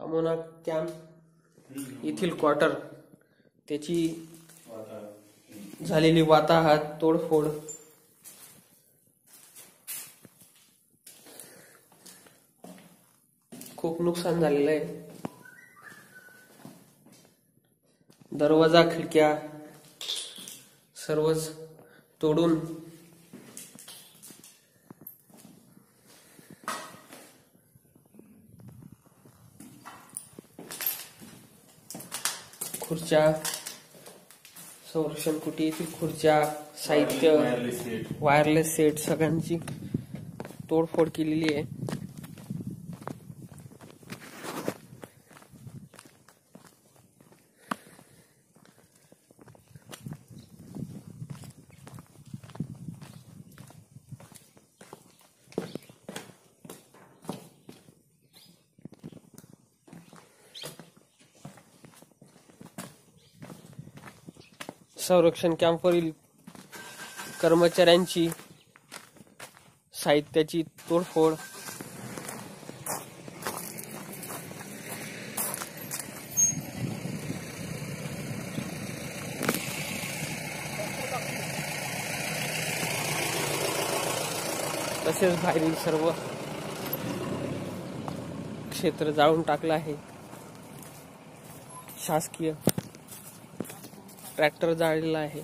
अमोना camp येथील quarter त्याची झालेली वाताहात तोडफोड. खूप नुकसान झालेलं आहे. दरवाजा खिडक्या सर्वच तोडून खुर्च्या संरक्षण कुटी येथील खुर्च्या साहित्य वायरलेस सेट वायरलेस सेट सगळ्यांची तोडफोड केलेली आहे. संरक्षण कॅम्पवरील कर्मचाऱ्यांची साहित्याची तोडफोड. तसेच बाहेरील सर्व क्षेत्र जाळून टाकलं आहे. शासकीय ट्रॅक्टर जाळलेला आहे.